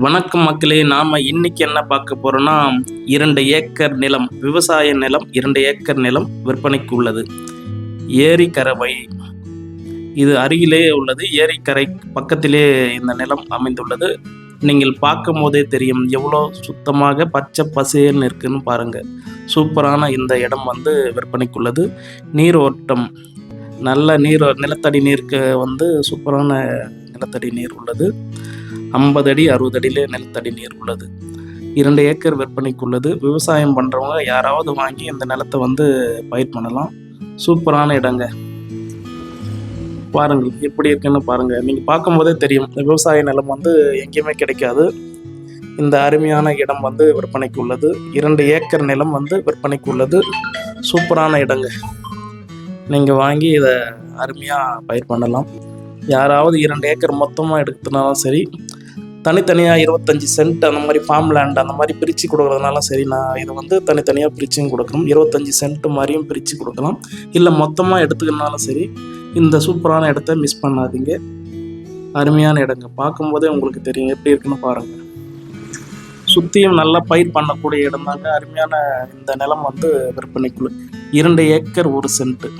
வணக்கம் மக்களே நாம இன்னைக்கு என்ன பார்க்க போறோம்னா இரண்டு ஏக்கர் நிலம் விவசாய நிலம் இரண்டு ஏக்கர் நிலம் விற்பனைக்கு உள்ளது. ஏரிக்கரவை இது அருகிலே உள்ளது. ஏரிக்கரை பக்கத்திலே இந்த நிலம் அமைந்துள்ளது. நீங்கள் பார்க்கும் போதே தெரியும் எவ்வளோ சுத்தமாக பச்சை பசேல்னு இருக்குன்னு பாருங்க. சூப்பரான இந்த இடம் வந்து விற்பனைக்குள்ளது நீர் ஓட்டம் நல்ல நீர் நிலத்தடி நீருக்கு வந்து சூப்பரான நிலத்தடி நீர் உள்ளது. ஐம்பது அடி அறுபது அடியில் நிலத்தடி நீர் உள்ளது. இரண்டு ஏக்கர் விற்பனைக்குள்ளது. விவசாயம் பண்ணுறவங்க யாராவது வாங்கி இந்த நிலத்தை வந்து பயிர் பண்ணலாம். சூப்பரான இடங்க. பாருங்கள் எப்படி இருக்குன்னு பாருங்கள் நீங்கள் பார்க்கும்போதே தெரியும் இந்த விவசாய நிலம் வந்து எங்கேயுமே கிடைக்காது. இந்த அருமையான இடம் வந்து விற்பனைக்கு உள்ளது இரண்டு ஏக்கர் நிலம் வந்து விற்பனைக்கு உள்ளது சூப்பரான இடங்க. நீங்கள் வாங்கி இதை அருமையாக பயிர் பண்ணலாம். யாராவது இரண்டு ஏக்கர் மொத்தமாக எடுத்துனாலும் சரி தனித்தனியாக இருபத்தஞ்சி சென்ட் அந்த மாதிரி ஃபார்ம் லேண்ட் அந்த மாதிரி பிரித்து கொடுக்குறதுனால சரி நான் இதை வந்து தனித்தனியாக பிரிச்சும் கொடுக்கணும். இருபத்தஞ்சி சென்ட் மாதிரியும் பிரித்து கொடுக்கலாம். இல்லை மொத்தமாக எடுத்துக்கணுனாலும் சரி இந்த சூப்பரான இடத்த மிஸ் பண்ணாதீங்க. அருமையான இடங்க. பார்க்கும்போதே உங்களுக்கு தெரியும் எப்படி இருக்குன்னு பாருங்கள் சுற்றியும் நல்லா பயிர் பண்ணக்கூடிய இடம் தாங்க. அருமையான இந்த நிலம் வந்து விற்பனைக்குள்ள இரண்டு ஏக்கர் ஒரு சென்ட்டு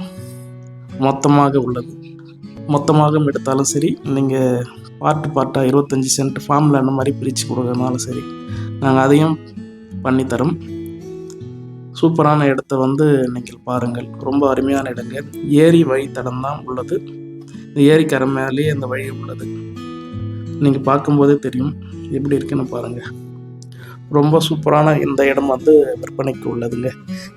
மொத்தமாக உள்ளது. மொத்தமாக எடுத்தாலும் சரி நீங்கள் பார்ட்டு பார்ட்டாக இருபத்தஞ்சி சென்ட் ஃபார்மில் அந்த மாதிரி பிரித்து கொடுக்கறதுனாலும் சரி நாங்கள் அதையும் பண்ணித்தரோம் சூப்பரான இடத்த வந்து நீங்கள் பாருங்கள். ரொம்ப அருமையான இடங்க. ஏரி வழித்தடம் தான் உள்ளது. இந்த ஏரிக்கரை மேலேயே அந்த வழி உள்ளது. நீங்கள் பார்க்கும்போதே தெரியும் எப்படி இருக்குன்னு பாருங்கள் ரொம்ப சூப்பரான இந்த இடம் வந்து விற்பனைக்கு உள்ளதுங்க.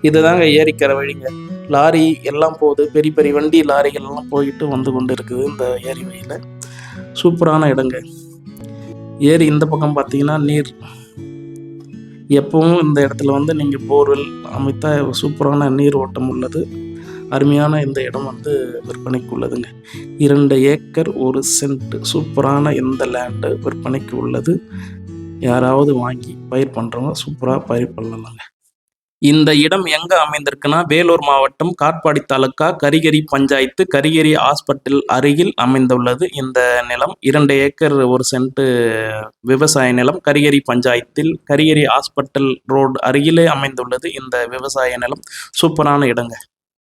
இதுதாங்க ஏரிக்கரை வழிங்க. லாரி எல்லாம் போகுது. பெரிய பெரிய வண்டி லாரிகள் எல்லாம் போயிட்டு வந்து கொண்டு இருக்குது இந்த ஏரி வழியில். சூப்பரான இடங்க. ஏரி இந்த பக்கம் பார்த்தீங்கன்னா நீர். எப்பவும் இந்த இடத்துல வந்து நீங்கள் போர்வெல் அமைத்தால் சூப்பரான நீர் ஓட்டம் உள்ளது. அருமையான இந்த இடம் வந்து விற்பனைக்கு உள்ளதுங்க. இரண்டு ஏக்கர் ஒரு சென்ட் சூப்பரான இந்த லேண்டு விற்பனைக்கு உள்ளது. யாராவது வாங்கி பயிர் பண்ணுறவங்க சூப்பராக பயிர் பண்ணலாங்க. இந்த இடம் எங்க அமைந்திருக்குன்னா வேலூர் மாவட்டம் காட்பாடி தாலுக்கா கரிகரி பஞ்சாயத்து கரிகரி ஹாஸ்பிட்டல் அருகில் அமைந்துள்ளது. இந்த நிலம் இரண்டு ஏக்கர் ஒரு சென்ட் விவசாய நிலம். கரிகரி பஞ்சாயத்தில் கரிகரி ஹாஸ்பிட்டல் ரோடு அருகிலே அமைந்துள்ளது. இந்த விவசாய நிலம் சூப்பரான இடங்க.